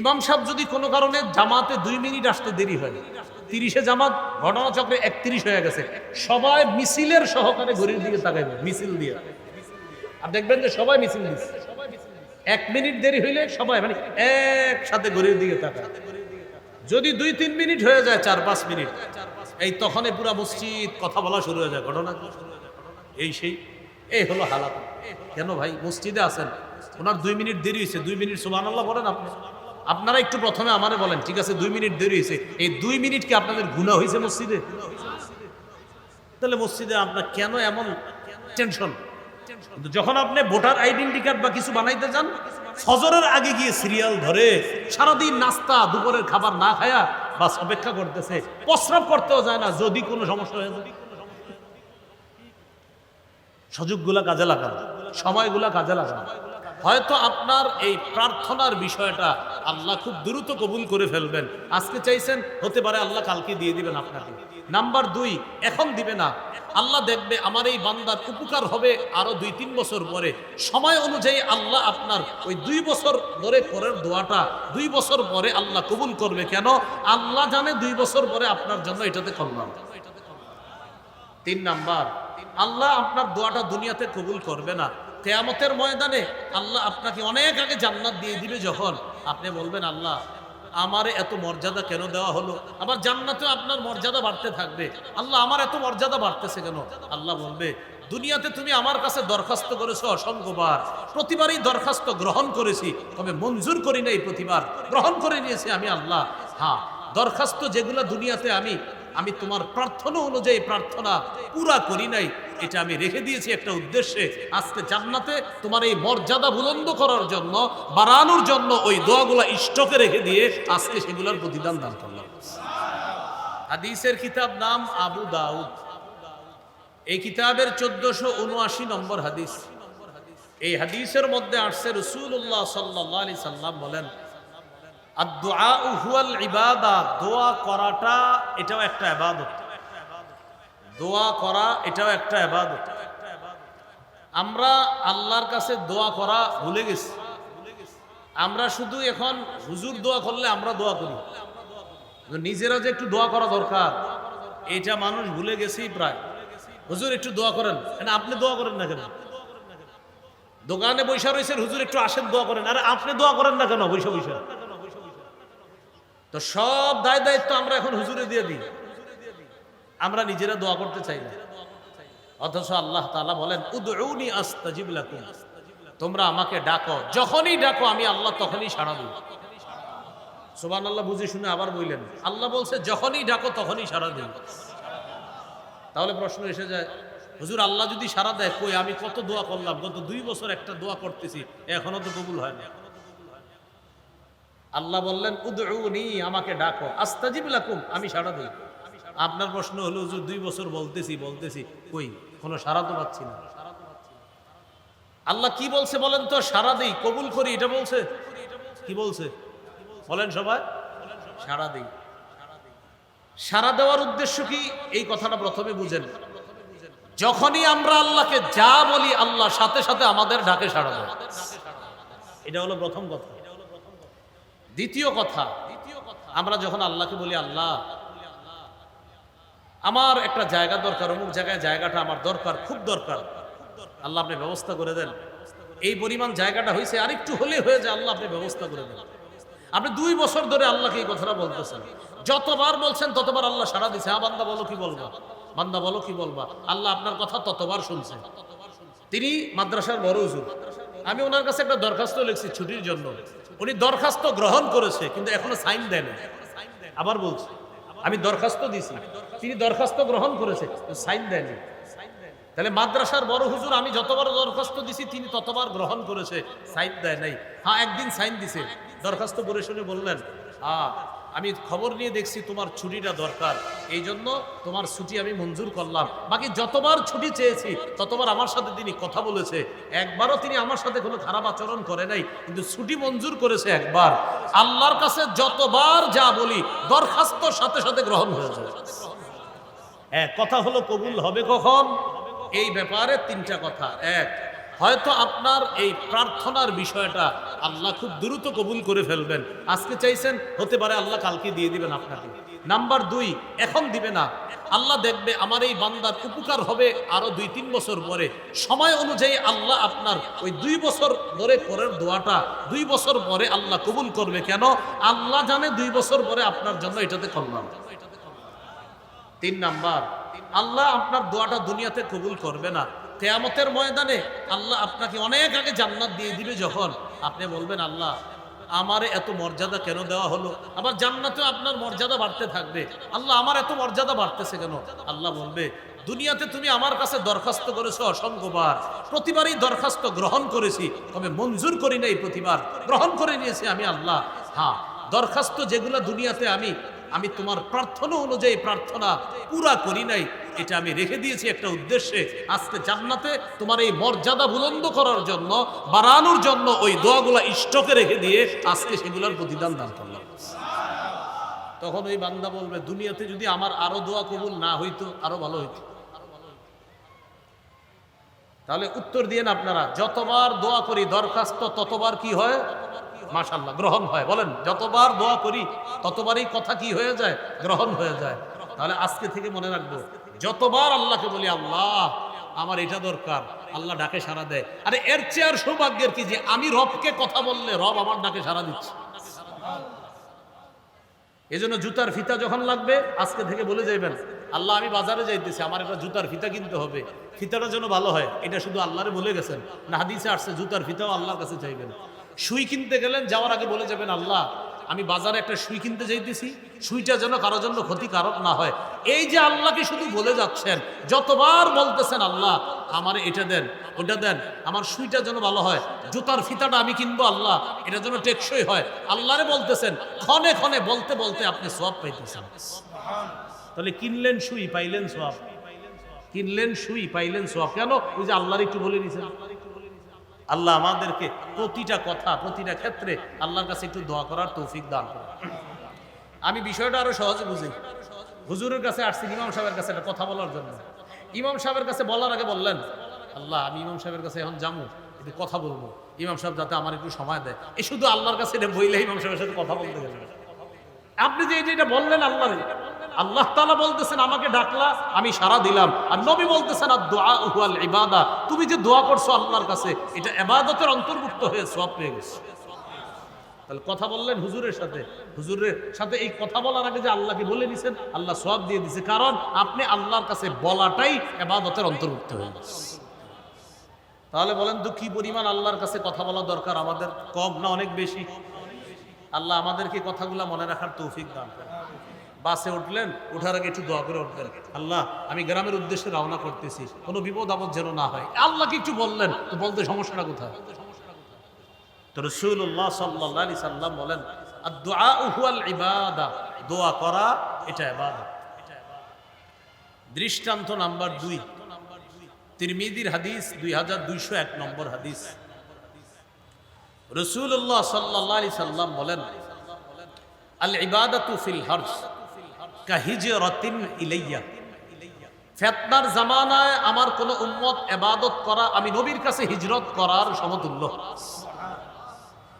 ইমাম সাহেব যদি কোনো কারণে জামাতে দুই মিনিট আসতে দেরি হয়, তিরিশে জামাত, ঘটনাচক্রে একত্রিশ হয়ে গেছে, সবাই মিছিলের সহকারে ঘড়ির দিকে তাকাইবে, মিছিল দিয়ে। আর দেখবেন যে সবাই মিছিল দিচ্ছে এক মিনিট দেরি হইলে সবাই মানে একসাথে ঘড়ির দিকে তাকায়। যদি দুই, তিন মিনিট হয়ে যায়, চার, পাঁচ মিনিট, এই তখনই পুরা মসজিদ কথা বলা শুরু হয়ে যায়, ঘটনা। এই সেই, এই হলো হালাত। কেন ভাই, মসজিদে আছেন, ওনার দুই মিনিট দেরি হয়েছে দুই মিনিট সুবান আল্লাহ বলেন আপনি। আপনারা একটু প্রথমে আমারে বলেন, ঠিক আছে? দুই মিনিট দেরি হয়েছে। এই দুই মিনিট কি আপনাদের গুণা হয়েছে মসজিদে? তাহলে মসজিদে আপনার কেন এমন টেনশন যখন আপনি ভোটার আইডেন্টি কার্ড বা কিছু বানাইতে যান, ফজরের আগে গিয়ে সিরিয়াল ধরে, সারাদিন নাস্তা, দুপুরের খাবার না খায়া বাস অপেক্ষা করতেছে। প্রস্রাব করতেও যায় না, যদি কোনো সমস্যা হয়ে যায়। সুযোগগুলা কাজে লাগানো, সময়গুলা কাজে লাগানো। হয়তো আপনার এই প্রার্থনার বিষয়টা আল্লাহ খুব দ্রুত কবুল করে ফেলবেন। আজকে চাইছেন, হতে পারে আল্লাহ কালকে দিয়ে দিবেন আপনাকে। নাম্বার দুই, এখন দিবে না। আল্লাহ দেখবে আমার এই বান্দার উপকার হবে আরও দুই, তিন বছর পরে। সময় অনুযায়ী আল্লাহ আপনার ওই দুই বছর ধরে পরের দোয়াটা দুই বছর পরে আল্লাহ কবুল করবে। কেন? আল্লাহ জানে দুই বছর পরে আপনার জন্য এটাতে কল্যাণ। তিন নাম্বার, আল্লাহ আপনার দোয়াটা দুনিয়াতে কবুল করবে না। কেয়ামতের ময়দানে আল্লাহ আপনাকে অনেক আগে জান্নাত দিয়ে দিবে যখন আপনি বলবেন, আল্লাহ, আমার এত মর্যাদা কেন দেওয়া হলো? আমার জান্নাতেও আপনার মর্যাদা বাড়তে থাকবে। আল্লাহ, আমার এত মর্যাদা বাড়তেছে কেন? আল্লাহ বলবে, দুনিয়াতে তুমি আমার কাছে দরখাস্ত করেছ অসংখ্যবার প্রতিবারই দরখাস্ত গ্রহণ করেছি, তবে মঞ্জুর করি নাই প্রতিবার। গ্রহণ করে নিয়েছি আমি আল্লাহ। হ্যাঁ দরখাস্ত যেগুলো দুনিয়াতে আমি আমি তোমার প্রার্থনা অনুযায়ী প্রার্থনা পুরা করি নাই। এটা আমি রেখে দিয়েছি একটা উদ্দেশ্যে। আজকে জান্নাতে তোমার এই মর্যাদা বুলন্দ করার জন্য, বাড়ানোর জন্য ওই দোয়াগুলা স্টকে রেখে দিয়ে আজকে সেগুলোর প্রতিদান দান করলাম। হাদিসের কিতাব নাম আবু দাউদ। এই কিতাবের চোদ্দশো উনআশি নম্বর হাদিস। এই হাদিসের মধ্যে আসছে রসুল্লাহ সাল্লাহ সাল্লাম বলেন আর দোয়া হুয়াল ইবাদা, দোয়া করাটা এটাও একটা ইবাদত। দোয়া করা এটাও একটা আমরা আল্লাহর কাছে দোয়া করা ভুলে গেছি। আমরা শুধু এখন হুজুর দোয়া করলে আমরা দোয়া করি। নিজেরা যে একটু দোয়া করা দরকার, এটা মানুষ ভুলে গেছি প্রায়। হুজুর, একটু দোয়া করেন। আপনি দোয়া করেন না কেন? দোকানে বৈশা রয়েছেন, হুজুর, একটু আসেন, দোয়া করেন। আরে, আপনি দোয়া করেন না কেন? বৈশা বৈশা তো সব দায় দায়িত্ব আমরা এখন হুজুরে দিয়ে দিই। আমরা নিজেরা দোয়া করতে চাই না। অথচ আল্লাহ তাআলা বলেন, উদউনি আস্তাজিব তোমরা আমাকে ডাকো, যখনই ডাকো, আমি আল্লাহ তখনই সাড়া দিই সুবহান আল্লাহ বুঝে শুনে আবার বললেন, আল্লাহ বলছে, যখনই ডাকো তখনই সাড়া দিই তাহলে প্রশ্ন এসে যায়, হুজুর, আল্লাহ যদি সাড়া দেয়, কই? আমি কত দোয়া করলাম, গত দুই বছর একটা দোয়া করতেছি, এখনও তো কবুল হয় না। আল্লাহ বললেন, উদউনি, আমাকে ডাকো। আস্তাজিব লাকুম, আমি সাড়া দিই। আপনার প্রশ্ন হলো, হুজুর, দুই বছর বলতেছি বলতেছি, কই? কোনো সাড়া তো পাচ্ছি না। আল্লাহ কি বলছে বলেন তো? সাড়া দিই, কবুল করি। এটা বলছে? কি বলছে? বলেন সবাই। সাড়া দিই। সাড়া দেওয়ার উদ্দেশ্য কি? এই কথাটা প্রথমে বুঝেন। যখনই আমরা আল্লাহকে যা বলি, আল্লাহ সাথে সাথে আমাদের ডাকে সাড়া দেয়। এটা হলো প্রথম কথা। দ্বিতীয় কথা, আমরা যখন আল্লাহকে বলি, আল্লাহ, আমার একটা জায়গা দরকার, অমুক জায়গায় জায়গাটা আমার দরকার, খুব দরকার। আল্লাহ আপনি ব্যবস্থা করে দেন। এই পরিমাণ জায়গাটা হয়েছে আরেকটু হলে হয়ে যায়, আল্লাহ আপনি ব্যবস্থা করে দেন। আপনি দুই বছর ধরে আল্লাহকে এই কথাটা বলতেছেন। যতবার বলছেন, ততবার আল্লাহ সারা দিছে। হ্যাঁ বান্দা, বলো কি বলবা? বান্দা, বলো কি বলবা? আল্লাহ আপনার কথা ততবার শুনছেন তিনি মাদ্রাসার বড় হুজুর। আমি ওনার কাছে একটা দরখাস্ত লিখছি ছুটির জন্য। উনি দরখাস্ত গ্রহণ করেছে, কিন্তু এখনও সাইন দেন আবার বলছি, আমি দরখাস্ত দিছি তিনি দরখাস্ত গ্রহণ করেছে সাইন দেয়নি তাহলে মাদ্রাসার বড় হুজুর, আমি যতবার দরখাস্ত দিছি তিনি ততবার গ্রহণ করেছে, সাইন দেয় নাই। হ্যাঁ একদিন সাইন দিছে। দরখাস্ত পড়ে শুনে বললেন হ্যাঁ আমি খবর নিয়ে দেখছি তোমার ছুটিটা দরকার। এই জন্য তোমার ছুটি আমি মঞ্জুর করলাম। বাকি যতবার ছুটি চেয়েছি, ততবার আমার সাথে তিনি কথা বলেছে। একবারও তিনি আমার সাথে কোনো খারাপ আচরণ করে নাই, কিন্তু ছুটি মঞ্জুর করেছে একবার। আল্লাহর কাছে যতবার যা বলি দরখাস্তর সাথে সাথে গ্রহণ হয়ে যায়। হ্যাঁ কথা হলো কবুল হবে কখন? এই ব্যাপারে তিনটা কথা। এক হয়তো আপনার এই প্রার্থনার বিষয়টা আল্লাহ খুব দ্রুত কবুল করে ফেলবেন। আজকে চাইছেন, হতে পারে আল্লাহ কালকে দিয়ে দিবেন আপনাকে। নাম্বার দুই, এখন দিবে না। আল্লাহ দেখবে আমার এই বান্দার উপকার হবে আরও দুই, তিন বছর পরে। সময় অনুযায়ী আল্লাহ আপনার ওই দুই বছর ধরে পরের দোয়াটা দুই বছর পরে আল্লাহ কবুল করবে। কেন? আল্লাহ জানে দুই বছর পরে আপনার জন্য এটাতে কল্যাণ। তিন নাম্বার, আল্লাহ আপনার দোয়াটা দুনিয়াতে কবুল করবে না। কেয়ামতের ময়দানে আল্লাহ আপনাকে অনেক আগে জান্নাত দিয়ে দিবে যখন। আপনি বলবেন, আল্লাহ, আমারে এত মর্যাদা কেন দেওয়া হলো? আবার জান্নাতেও আপনার মর্যাদা বাড়তে থাকবে। আল্লাহ, আমার এত মর্যাদা বাড়তেছে কেন? আল্লাহ বলবে, দুনিয়াতে তুমি আমার কাছে দরখাস্ত করেছ অসংখ্যবার। প্রতিবারই দরখাস্ত গ্রহণ করেছি, তবে মঞ্জুর করি নাই প্রতিবার। গ্রহণ করে নিয়েছি আমি আল্লাহ। হ্যাঁ দরখাস্ত যেগুলো দুনিয়াতে আমি আমি তোমার প্রার্থনা অনুযায়ী প্রার্থনা পুরা করি নাই। এটা আমি রেখে দিয়েছি একটা উদ্দেশ্যে। আজকে জান্নাতে তোমার এই মর্যাদা বুলন্দ করার জন্য, বাড়ানোর জন্য ওই দোয়াগুলা ইষ্টকে রেখে দিয়ে আজকে সেগুলোর প্রতিদান দান করলাম। তখন ওই বান্দা বলবে, দুনিয়াতে যদি আমার আরও দোয়া কবুল না হইতো, আরও ভালো হইতো। তাহলে উত্তর দিয়েন আপনারা, যতবার দোয়া করি, দরখাস্ত ততবার কি হয়? মাশাল্লাহ গ্রহণ হয়। বলেন, যতবার দোয়া করি, ততবারই কথা কি হয়ে যায়? গ্রহণ হয়ে যায়। তাহলে আজকে থেকে মনে রাখব, যতবার আল্লাহকে বলি, আল্লাহ, আমার এটা দরকার, আল্লাহ ডাকে সাড়া দেয় আরে, এর চেয়ে আর সৌভাগ্যের কি যে, আমি রবকে কথা বললে রব আমার ডাকে সাড়া দিচ্ছে। এই জন্য জুতার ফিতা যখন লাগবে, আজকে থেকে বলে যাইবেন, আল্লাহ, আমি বাজারে যাইতেছি, আমার একটা জুতার ফিতা কিনতে হবে। ফিতাটা যেন ভালো হয়, এটা শুধু আল্লাহরে বলে গেছেন, না, হাদিসে আসছে, জুতার ফিতাও আল্লাহর কাছে চাইবেন। সুই কিনতে গেলেন, যাওয়ার আগে বলে যাবেন, আল্লাহ, আমি বাজারে একটা সুই কিনতে যাইতেছি। সুইটা যেন কারোর জন্য ক্ষতিকারক না হয়। এই যে আল্লাহকে শুধু বলে যাচ্ছেন, যতবার বলতেছেন, আল্লাহ, আমার এটা দেন, ওটা দেন, আমার সুইটা যেন ভালো হয়, জুতার ফিতাটা আমি কিনবো, আল্লাহ, এটা যেন টেকসই হয়। আল্লাহরে বলতেছেন, ক্ষণে ক্ষণে বলতে বলতে আপনি সব পাইতেছেন। তাহলে কিনলেন সুই, পাইলেন সব কিনলেন সুই, পাইলেন সব কেন? ওই যে আল্লাহর একটু বলে দিয়েছেন। আল্লাহ আমাদেরকে প্রতিটা কথা, প্রতিটা ক্ষেত্রে আল্লাহর কাছে একটু দোয়া করার তৌফিক দান করে আমি বিষয়টা আরও সহজে বুঝি। হুজুরের কাছে আসছি, ইমাম সাহেবের কাছে একটা কথা বলার জন্য। ইমাম সাহেবের কাছে বলার আগে বললেন, আল্লাহ, আমি ইমাম সাহেবের কাছে এখন যাব, একটু কথা বলব। ইমাম সাহেব যাতে আমার একটু সময় দেয়। এই শুধু আল্লাহর কাছে এটা বইলে ইমাম সাহেবের সাথে কথা বলতে গেলেন আপনি যে এটা বললেন আল্লাহরে আল্লাহ তালা বলতেছেন, আমাকে ডাকলা, আমি সারা দিলাম। আর নবী বলতেছেন, আর দোয়া হুয়াল ইবাদা। তুমি যে দোয়া করছ আল্লাহর কাছে, এটা ইবাদতের অন্তর্ভুক্ত হয়ে সব পেয়ে গেছে। তাহলে কথা বললেন হুজুরের সাথে। হুজুরের সাথে এই কথা বলার আগে যে আল্লাহকে বলে দিয়েছেন আল্লাহ সব দিয়ে দিছে। কারণ আপনি আল্লাহর কাছে বলাটাই এবাদতের অন্তর্ভুক্ত হয়ে গেছে। তাহলে বলেন তো, কি পরিমাণ আল্লাহর কাছে কথা বলা দরকার আমাদের? কম না অনেক বেশি? আল্লাহ আমাদেরকে কথাগুলো মনে রাখার তৌফিক দান করেন। বাসে উঠলেন ওঠার আগে একটু দোয়া করে উঠলেন আল্লাহ, আমি গ্রামের উদ্দেশ্যে রওনা করতেছি। কোনো বিপদ আপদ যেন না হয়। আল্লাহকে একটু বললেন? তো বলতে সমস্যাটা কোথায়? তো রসুল্লাহ সাল্লাহ সাল্লাম বলেন দোয়া ইবাদা। করা, এটা ইবাদত। দৃষ্টান্ত নাম্বার দুই। তিরমিদির হাদিস দুই হাজার দুইশো এক নম্বর হাদিস। রসুল্লাহ সাল্লাহ আলি সাল্লাম বলেন আল ইবাদাতু ফিল হর্ষ ফেতনার জামানায় আমার কোন উম্মত এবাদত করা, আমি নবীর কাছে হিজরত করার সমতুল্য।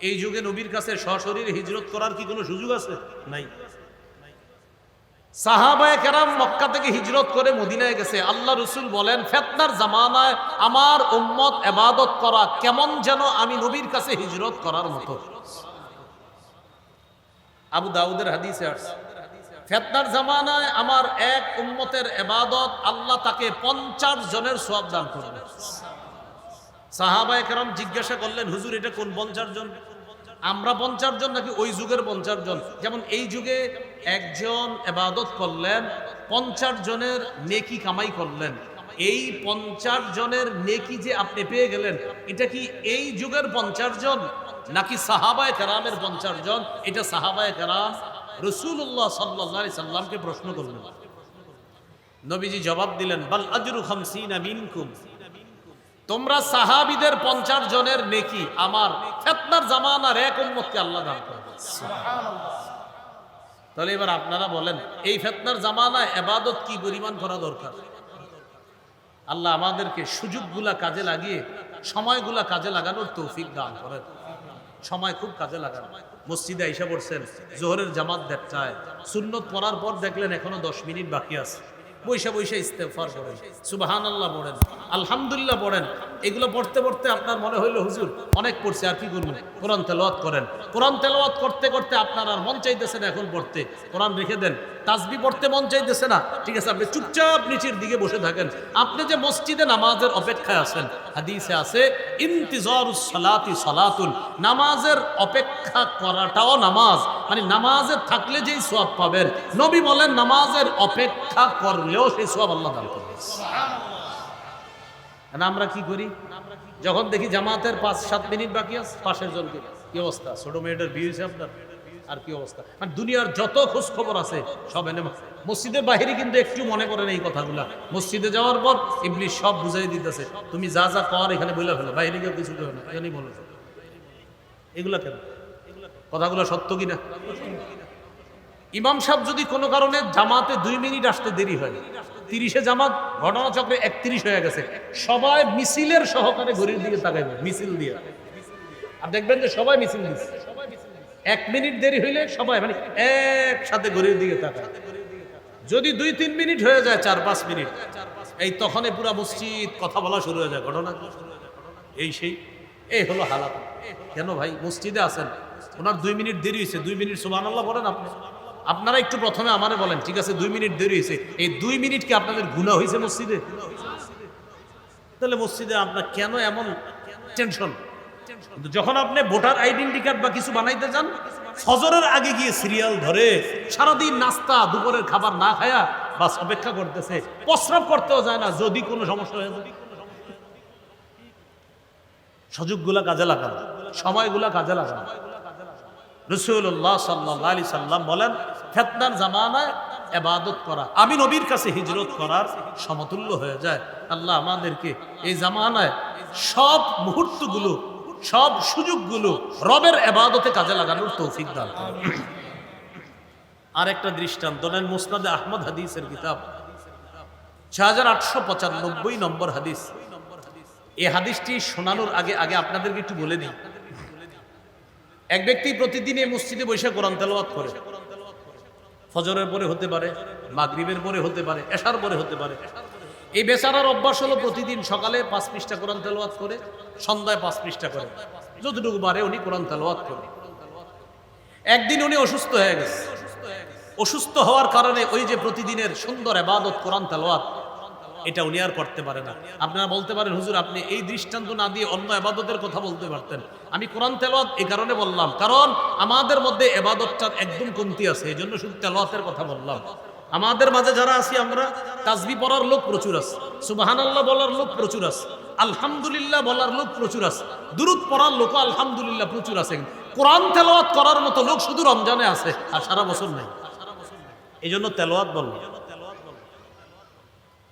এই যুগে নবীর কাছে সশরীর হিজরত করার কি কোনো সুযোগ আছে? নাই। করে মদিনায় গেছে। আল্লাহ রসুল বলেন, ফেতনার জামানায় আমার উম্মত এবাদত করা কেমন যেন আমি নবীর কাছে হিজরত করার মতো। আবু দাউদের হাদিসে ফেতনার জামানায় আমার এক উম্মতের এবাদত আল্লাহ তাকে পঞ্চাশ জনের সব দান করবে। সাহাবায় কেরাম জিজ্ঞাসা করলেন, হুজুর, এটা কোন পঞ্চাশ জন? আমরা পঞ্চাশ জন নাকি ওই যুগের পঞ্চাশ জন? যেমন এই যুগে একজন এবাদত করলেন, পঞ্চাশ জনের নেকি কামাই করলেন। এই পঞ্চাশ জনের নেকি যে আপনি পেয়ে গেলেন, এটা কি এই যুগের পঞ্চাশ জন নাকি সাহাবায় কেরামের পঞ্চাশ জন? এটা সাহাবায় কেরাম রসুল্লাহ সাল্লি সাল্লামকে প্রশ্ন করলেন। নবীজি জবাব দিলেন, বাল আজরু খামসিনা মিনকুম। তোমরা সাহাবিদের পঞ্চাশ জনের নেকি, আমার ফেতনার জামানার এক উম্মতকে আল্লাহ দান করবে তাহলে এবার আপনারা বলেন, এই ফেতনার জামানায় এবাদত কি পরিমাণ করা দরকার? আল্লাহ আমাদেরকে সুযোগগুলা কাজে লাগিয়ে, সময়গুলা কাজে লাগানোর তৌফিক দান করেন। সময় খুব কাজে লাগান। মসজিদে আইসা পড়ছেন, জোহরের জামাত দেড়টায় সুন্নত পড়ার পর দেখলেন এখনও দশ মিনিট বাকি আছে। বৈশা বৈশা ইস্তেফার পড়েন। সুবাহান আল্লাহ পড়েন। আলহামদুলিল্লাহ পড়েন। এগুলো পড়তে পড়তে আপনার মনে হইল, হুজুর, অনেক পড়ছে, আর কি করবেন কোরআন তেলাওয়াত করেন। কোরআন তেলাওয়াত করতে করতে আপনার আর মন চাইতেছে না এখন পড়তে। কোরআন রেখে দেন। তাসবি পড়তে মন চাইতেছে না। ঠিক আছে, আপনি চুপচাপ নিচের দিকে বসে থাকেন। আপনি যে মসজিদে নামাজের অপেক্ষায় আছেন, হাদিসে আছে, ইন্তিজারুস সালাতি সালাতুন। নামাজের অপেক্ষা করাটাও নামাজ। মানে নামাজে থাকলে যেই সব পাবেন। নবী বলেন, নামাজের অপেক্ষা করলেও সেই সোয়াব আল্লাহ দান করবেন আর আমরা কি করি? যখন দেখি জামাতের পাঁচ, সাত মিনিট বাকি আছে, পাশের জনকে কি অবস্থা? ছোট মেয়েটার বিয়ে হয়েছে আপনার? আর কি অবস্থা? মানে দুনিয়ার যত খোঁজ খবর আছে, সব এনে মসজিদের বাহিরে কিন্তু একটু মনে করেন এই কথাগুলা। মসজিদে যাওয়ার পর ইবলিশ সব বুঝাই দিতেছে, তুমি যা যা কর, এখানে বলে ফেলো, বাইরে কেউ কিছু না, এখানেই বলে। এগুলা কেন? কথাগুলো সত্য কিনা? ইমাম সাহেব যদি কোনো কারণে জামাতে দুই মিনিট আসতে দেরি হয়, তিরিশে জামাত, ঘটনাচক্রে একত্রিশ হয়ে গেছে। সবাই মিছিলের সহকারে ঘড়ির দিকে তাকাইবে, মিছিল দিয়ে। আর দেখবেন যে সবাই মিছিল দিচ্ছে। এক মিনিট দেরি হইলে সবাই মানে একসাথে ঘড়ির দিকে তাকায়। যদি দুই, তিন মিনিট হয়ে যায়, চার, পাঁচ মিনিট, এই তখনই পুরা মসজিদ কথা বলা শুরু হয়ে যায় ঘটনা? এই সেই, এই হলো হালাত। কেন ভাই, মসজিদে আছেন, ওনার দুই মিনিট দেরি হয়েছে দুই মিনিট সুবাহ আল্লাহ বলেন আপনি। আপনারা একটু প্রথমে আমারে বলেন, ঠিক আছে, দুই মিনিট দেরি হয়েছে। এই দুই মিনিট কি আপনাদের গুণা হয়েছে মসজিদে? তাহলে মসজিদে আপনার কেন এমন টেনশন যখন আপনি ভোটার আইডেন্টি কার্ড বা কিছু বানাইতে যান ফজরের আগে গিয়ে সিরিয়াল ধরে, সারাদিন নাস্তা, দুপুরের খাবার না খায়া বাস অপেক্ষা করতেছে। প্রস্রাব করতেও যায় না, যদি কোনো সমস্যা হয়ে যায়। সুযোগগুলা কাজে লাগান, সময়গুলা কাজে লাগান। রসুল্লাহ সাল্লাহ আলি সাল্লাম বলেন ফেতনার জামানায় এবাদত করা। আমি নবীর কাছে হিজরত করার সমতুল্য হয়ে যায়। আল্লাহ আমাদেরকে এই জামানায় সব মুহূর্তগুলো, সব সুযোগগুলো রবের এবাদতে কাজে লাগানোর তৌফিক দান আর একটা দৃষ্টান্ত নেন মুসনাদে আহমদ হাদিসের কিতাব। ছয় হাজার আটশো পঁচানব্বই নম্বর হাদিস। এই হাদিসটি শোনানোর আগে আগে আপনাদেরকে একটু বলে দিই। এক ব্যক্তি প্রতিদিন এই মসজিদে বৈশাখ কোরআন তেলাওয়াত করে। ফজরের পরে হতে পারে, মাগরিবের পরে হতে পারে, এশার পরে হতে পারে। এই বেচারার অভ্যাস হলো প্রতিদিন সকালে পাঁচ পৃষ্ঠা কোরআন তেলোয়াত করে, সন্ধ্যায় পাঁচ পৃষ্ঠা করে। যতটুকু বারে উনি কোরআন তেলোয়াত করে। একদিন উনি অসুস্থ হয়ে গেছে। অসুস্থ হওয়ার কারণে ওই যে প্রতিদিনের সুন্দর আবাদত কোরআন তেলাওয়াত এটা উনি আর করতে পারে না। আপনারা বলতে পারেন, হুজুর, আপনি এই দৃষ্টান্ত না দিয়ে অন্য এবাদতের কথা বলতে পারতেন। আমি কোরআন তেলাওয়াত এই কারণে বললাম, কারণ আমাদের মধ্যে এবাদতটার একদম কমতি আছে এই জন্য শুধু তেলাওয়াতের কথা বললাম। আমাদের মাঝে যারা আছি আমরা, তাজবি পড়ার লোক প্রচুর আছে সুবাহান আল্লাহ বলার লোক প্রচুর আছে, আলহামদুলিল্লাহ বলার লোক প্রচুর আছে দূরত পড়ার লোক আলহামদুলিল্লাহ প্রচুর আছে কোরআন তেলাওয়াত করার মতো লোক শুধু রমজানে আছে আর সারা বছর নেই। এই জন্য তেলাওয়াত বললাম।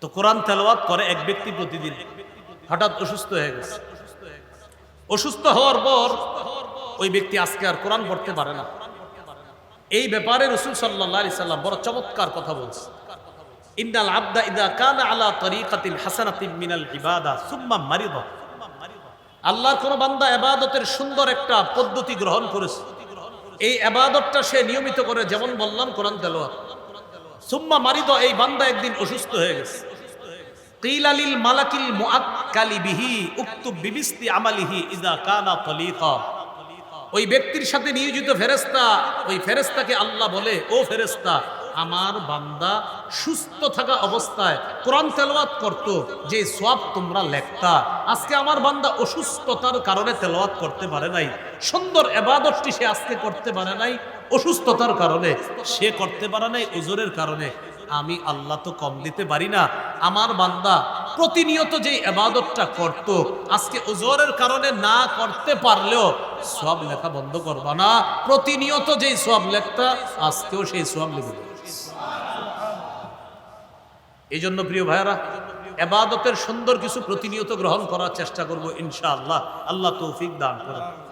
তো কোরআন তেলাওয়াত করে এক ব্যক্তি প্রতিদিন। হঠাৎ অসুস্থ হয়ে গেছে। অসুস্থ হওয়ার পর ওই ব্যক্তি আজকে আর কোরআন পড়তে পারে না। এই ব্যাপারে রসুল সাল্লাহ সাল্লাম বড় চমৎকার কথা বলছে। ইন্নাল ইদা কানা আলা মিনাল ইবাদা সুম্মা মারিদ। আল্লাহর কোন বান্দা এবাদতের সুন্দর একটা পদ্ধতি গ্রহণ করেছে। এই এবাদতটা সে নিয়মিত করে, যেমন বললাম কোরআন তেলাওয়াত। সুম্মা মারিদ, এই বান্দা একদিন অসুস্থ হয়ে গেছে। কিল আলিল মালাকিল মুআক্কালি বিহি উক্তুব বিবিস্তি আমালিহি ইদা কানা তলিকা ওই ব্যক্তির সাথে নিয়োজিত ফেরেস্তা ওই ফেরেস্তাকে আল্লাহ বলে, ও ফেরেস্তা আমার বান্দা সুস্থ থাকা অবস্থায় কোরআন তেলাওয়াত করত, যে সব তোমরা লেখতা। আজকে আমার বান্দা অসুস্থতার কারণে তেলাওয়াত করতে পারে নাই। সুন্দর এবাদতটি সে আজকে করতে পারে নাই, অসুস্থতার কারণে সে করতে পারে নাই ওজোরের কারণে। আমি আল্লাহ তো কম দিতে পারি না। আমার বান্দা প্রতিনিয়ত যে এবাদতটা করত, আজকে ওজোরের কারণে না করতে পারলেও সব লেখা বন্ধ করবা না। প্রতিনিয়ত যেই সব লেখতা, আজকেও সেই সব লিখবে এই জন্য প্রিয় ভাইয়ারা এবাদতের সুন্দর কিছু প্রতিনিয়ত গ্রহণ করার চেষ্টা করব ইনশাআল্লাহ। আল্লাহ তৌফিক দান করেন।